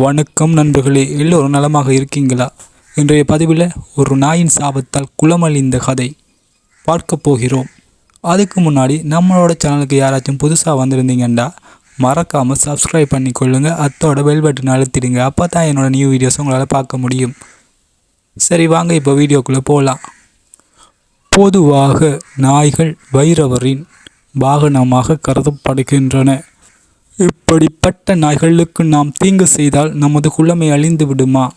வணக்கம் நண்பர்களே எல்லோரும் நலமாக இருக்கீங்களா? இன்றைய பதிவில் ஒரு நாயின் சாபத்தால் குளமழிந்த கதை பார்க்க போகிறோம். அதுக்கு முன்னாடி நம்மளோட சேனலுக்கு யாராச்சும் புதுசாக வந்திருந்தீங்கன்னா மறக்காமல் சப்ஸ்கிரைப் பண்ணிக்கொள்ளுங்க. அத்தோட பெல் பட்டன் அழுத்திடுங்க. அப்போ தான் என்னோடய நியூ வீடியோஸ் உங்களால் பார்க்க முடியும். சரி வாங்க இப்போ வீடியோக்குள்ளே போகலாம் பொதுவாக நாய்கள் வைரவரின் வாகனமாக கருதப்படுகின்றன. இப்படிப்பட்ட நாய்களுக்கு நாம் தீங்கு செய்தால் நமது குளமை அழிந்து விடுமா?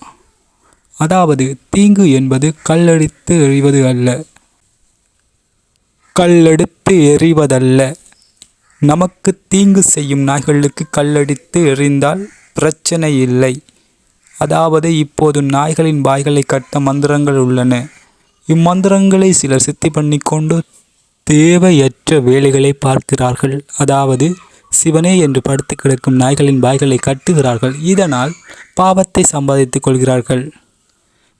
அதாவது தீங்கு என்பது கல்லடித்து எறிவது அல்ல. கல்லெடுத்து எறிவதல்ல. நமக்கு தீங்கு செய்யும் நாய்களுக்கு கல்லடித்து எறிந்தால் பிரச்சனை இல்லை. அதாவது இப்போது நாய்களின் வாய்களை கட்ட மந்திரங்கள் உள்ளன. இம்மந்திரங்களை சிலர் சித்தி பண்ணிக்கொண்டு தேவையற்ற வேலைகளை பார்க்கிறார்கள். அதாவது சிவனே என்று படுத்து கிடக்கும் நாய்களின் வாய்களை கட்டுகிறார்கள். இதனால் பாவத்தை சம்பாதித்துக் கொள்கிறார்கள்.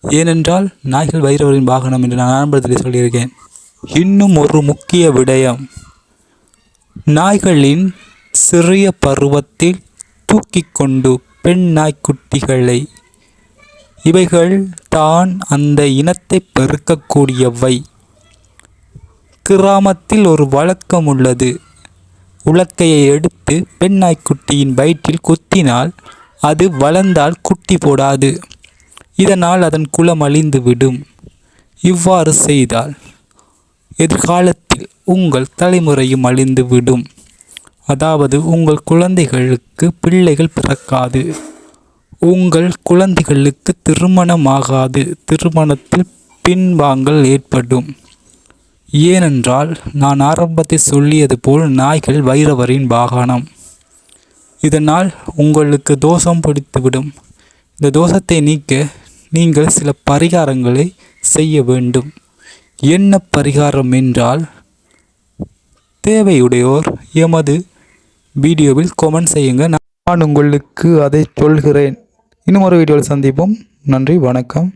ஏனென்றால் நாய்கள் வைரவரின் வாகனம் என்று நான் ஆரம்பத்தில் சொல்லியிருக்கேன். இன்னும் ஒரு முக்கிய விடயம். நாய்களின் சிறிய பருவத்தில் தூக்கி கொண்டு பெண் நாய்க்குட்டிகளை இவைகள் தான் அந்த இனத்தை பெருக்கக்கூடியவை. கிராமத்தில் ஒரு வழக்கம் உள்ளது. உலக்கையை எடுத்து பெண் நாய்க்குட்டியின் வயிற்றில் குத்தினால் அது வளர்ந்தால் குட்டி போடாது. இதனால் அதன் குலம் அழிந்து விடும். இவ்வாறு செய்தால் எதிர்காலத்தில் உங்கள் தலைமுறையும் அழிந்து விடும். அதாவது உங்கள் குழந்தைகளுக்கு பிள்ளைகள் பிறக்காது. உங்கள் குழந்தைகளுக்கு திருமணமாகாது திருமணத்தில் பின்வாங்கல் ஏற்படும். ஏனென்றால் நான் ஆரம்பத்தில் சொல்லியது போல் நாய்கள் வைரவரின் வாகனம் இதனால் உங்களுக்கு தோஷம் பிடித்துவிடும். இந்த தோஷத்தை நீக்க நீங்கள் சில பரிகாரங்களை செய்ய வேண்டும். என்ன பரிகாரம் என்றால் தேவையுடையோர் எமது வீடியோவில் கமெண்ட் செய்யுங்க நான் உங்களுக்கு அதை சொல்கிறேன். இன்னும் ஒரு வீடியோவில் சந்திப்போம். நன்றி வணக்கம்.